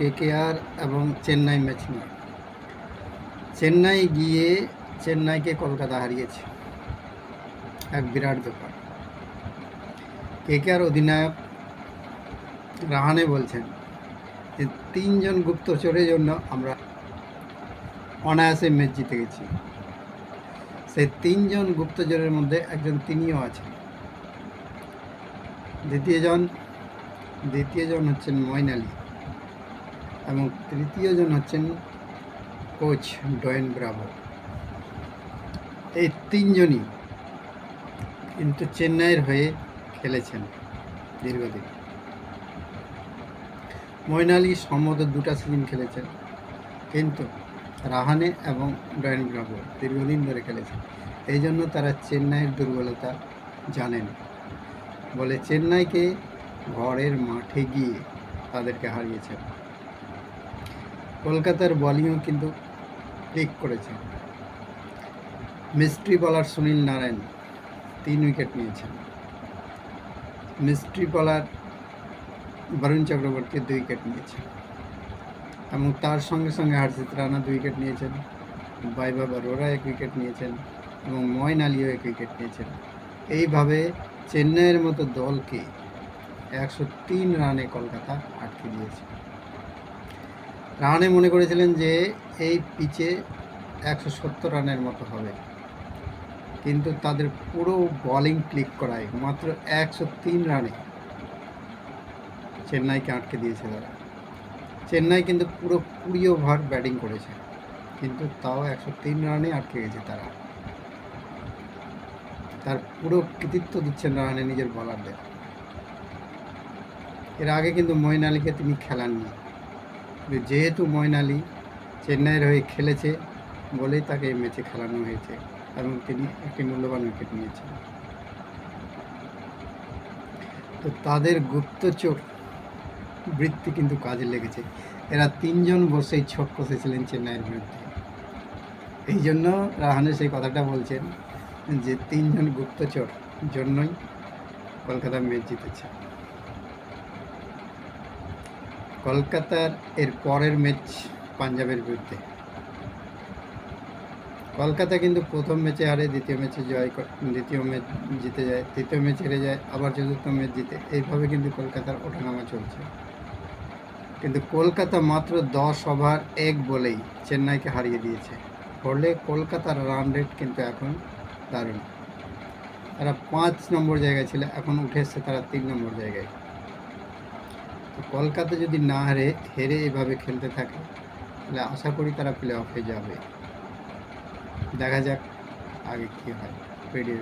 KKR এবং Chennai match নিয়ে। চেন্নাই গিয়ে চেন্নাইকে কলকাতা হারিয়েছে। এক বিরাট ব্যাপার কেকেআর অধিনায়ক রাহানে বলছেন যে, তিনজন গুপ্তচরের জন্য আমরা অনায়াসে ম্যাচ জিতে গেছি। সেই তিনজন গুপ্তচরের মধ্যে একজন তিনিও আছেন। দ্বিতীয়জন দ্বিতীয়জন হচ্ছেন মইন আলী। এবং তৃতীয়জন হচ্ছেন কোচ ডয়েন ব্রাভো। এই তিনজনই কিন্তু চেন্নাইয়ের হয়ে খেলেছেন দীর্ঘদিন। মইন আলী সম্ভবত দুটা সিজন খেলেছেন, কিন্তু রাহানে এবং ডয়েন ব্রাভো দীর্ঘদিন ধরে খেলেছেন। এই জন্য তারা চেন্নাইয়ের দুর্বলতা জানেন, বলে চেন্নাইকে ঘরের মাঠে গিয়ে তাদেরকে হারিয়েছেন। কলকাতার বলিংও কিন্তু ক্লিক করেছে। মিস্ট্রি বলার সুনীল নারায়ণ তিন উইকেট নিয়েছেন। মিস্ট্রি বলার বরুণ চক্রবর্তী দুই উইকেট নিয়েছেন। এবং তার সঙ্গে সঙ্গে হর্ষিত রানা দুই উইকেট নিয়েছেন। বাইবা বরোরা এক উইকেট নিয়েছেন এবং ময়ন আলীও এক উইকেট নিয়েছেন। এইভাবে চেন্নাইয়ের মতো দলকে একশো তিন রানে কলকাতা আটকে দিয়েছে। রানে মনে করেছিলেন যে এই পিচে একশো সত্তর রানের মতো হবে। কিন্তু তাদের পুরো বলিং ক্লিক করায় মাত্র একশো তিন রানে চেন্নাইকে আটকে দিয়েছে তারা। চেন্নাই কিন্তু পুরো কুড়ি ওভার ব্যাটিং করেছে, কিন্তু তাও একশো তিন রানে আটকে গেছে তারা। তার পুরো কৃতিত্ব দিচ্ছেন রাহানে নিজের বলারদের এর আগে কিন্তু মইন আলীকে তিনি খেলাননি। যেহেতু মইন আলী চেন্নাইয়ের হয়ে খেলেছে বলেই তাকে এই ম্যাচে খেলানো হয়েছে এবং তিনি একটি মূল্যবান উইকেট নিয়েছেন। তো তাদের গুপ্তচর বৃত্তি কিন্তু কাজে লেগেছে। এরা তিনজন বসেই ছক কষেছিলেন চেন্নাইয়ের বিরুদ্ধে। এই জন্য রাহানে সেই কথাটা বলছেন যে, তিনজন গুপ্তচর জন্যই কলকাতা ম্যাচ জিতেছে। কলকাতার এর পরের ম্যাচ পাঞ্জাবের বিরুদ্ধে। কলকাতা কিন্তু প্রথম ম্যাচে হারে, দ্বিতীয় ম্যাচে জয় দ্বিতীয় ম্যাচ জিতে যায়, তৃতীয় ম্যাচ হেরে যায়, আবার চতুর্থ ম্যাচ জিতে। এইভাবে কিন্তু কলকাতার ওঠানামা চলছে। কিন্তু কলকাতা মাত্র দশ ওভার, এক বলেই চেন্নাইকে হারিয়ে দিয়েছে। ফলে কলকাতার রান রেট কিন্তু এখন দারুণ। তারা পাঁচ নম্বর জায়গায় ছিল, এখন উঠে এসছে তারা তিন নম্বর জায়গায়। কলকাতা যদি না হারে, হেরে এভাবে খেলতে থাকে, তাহলে আশা করি তারা প্লে অফে যাবে। দেখা যাক আগে কী হয়। রেডি